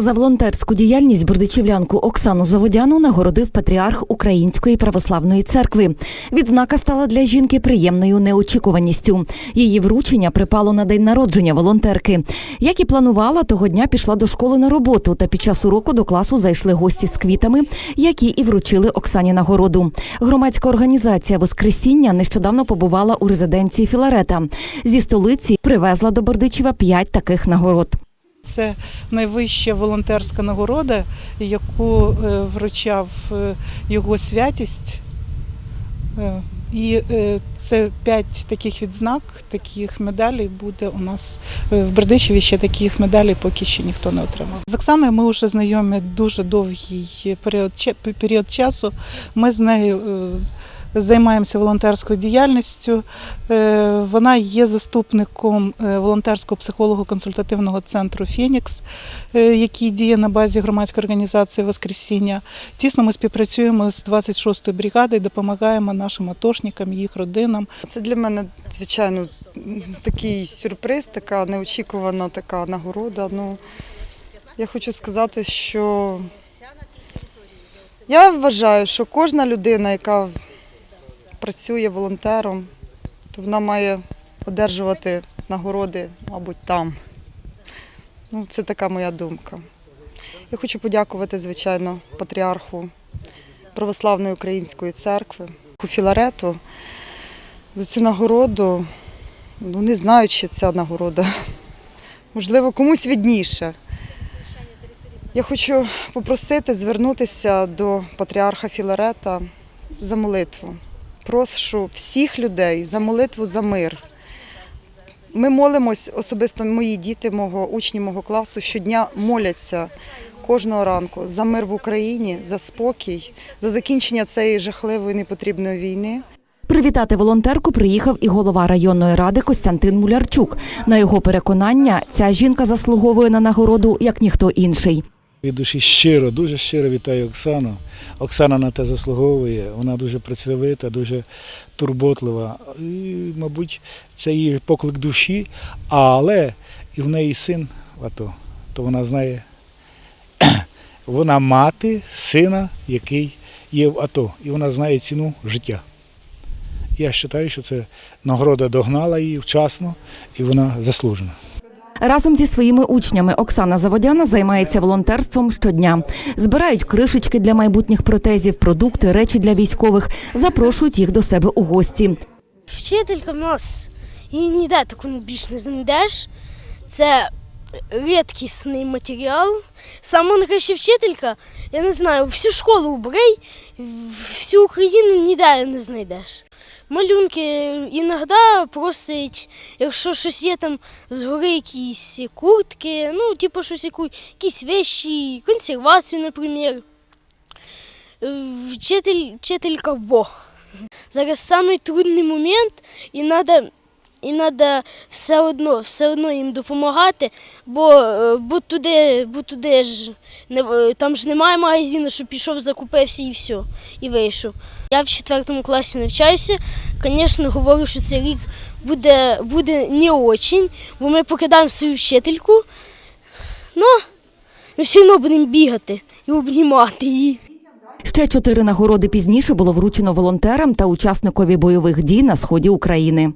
За волонтерську діяльність бердичівлянку Оксану Заводяну нагородив патріарх Української православної церкви. Відзнака стала для жінки приємною неочікуваністю. Її вручення припало на день народження волонтерки. Як і планувала, того дня пішла до школи на роботу. Та під час уроку до класу зайшли гості з квітами, які і вручили Оксані нагороду. Громадська організація Воскресіння нещодавно побувала у резиденції Філарета. Зі столиці привезла до Бердичева п'ять таких нагород. Це найвища волонтерська нагорода, яку е, вручав е, його святість. Е, І це п'ять таких відзнак, таких медалей буде у нас в Бердичеві. Ще таких медалей поки що ніхто не отримав. З Оксаною ми вже знайомі дуже довгий період, період часу. Ми з нею займаємося волонтерською діяльністю. Е, Вона є заступником е, волонтерського психолого-консультативного центру Фінікс, е, який діє на базі громадської організації Воскресіння. Тісно ми співпрацюємо з 26-ю бригадою, допомагаємо нашим атошникам, їх родинам. Це для мене, звичайно, такий сюрприз, така неочікувана така нагорода. Ну, я хочу сказати, що я вважаю, що кожна людина, яка працює волонтером, то вона має одержувати нагороди, мабуть, там. Ну, це така моя думка. Я хочу подякувати, звичайно, патріарху Православної Української церкви, Філарету за цю нагороду. Ну, не знаю, чи ця нагорода. Можливо, комусь відніше. Я хочу попросити звернутися до патріарха Філарета за молитву. Прошу всіх людей за молитву за мир. Ми молимось, особисто мої діти, мого учні мого класу щодня моляться кожного ранку за мир в Україні, за спокій, за закінчення цієї жахливої непотрібної війни. Привітати волонтерку приїхав і голова районної ради Костянтин Мулярчук. На його переконання, ця жінка заслуговує на нагороду як ніхто інший. Від душі щиро, дуже щиро вітаю Оксану. Оксана на те заслуговує. Вона дуже працьовита, дуже турботлива. І, мабуть, це її поклик душі, але і в неї син в АТО. То вона знає, вона мати сина, який є в АТО, і вона знає ціну життя. Я вважаю, що це нагорода догнала її вчасно і вона заслужена. Разом зі своїми учнями Оксана Заводяна займається волонтерством щодня. Збирають кришечки для майбутніх протезів, продукти, речі для військових, запрошують їх до себе у гості. Вчителька в нас і ніде таку більш не знайдеш. Це рідкісний матеріал. Саме найкраща вчителька, я не знаю, всю школу убрий, всю Україну ніде не знайдеш. Малюнки іноді просить, якщо щось є там згори якісь куртки, ну, типу щось якісь вещі, консервацію, наприклад. Вчитель, вчителька во. Зараз трудний момент, і треба і надо все одно, все одно їм допомагати, бо, е, бо, туди, бо туди ж не, е, там ж немає магазину, що пішов, закупився і все, і вийшов. Я в четвертому класі навчаюся. Звісно, говорю, що цей рік буде, буде не очень, бо ми покидаємо свою вчительку. Ну, все одно будемо бігати і обнімати її. Ще чотири нагороди пізніше було вручено волонтерам та учасникові бойових дій на сході України.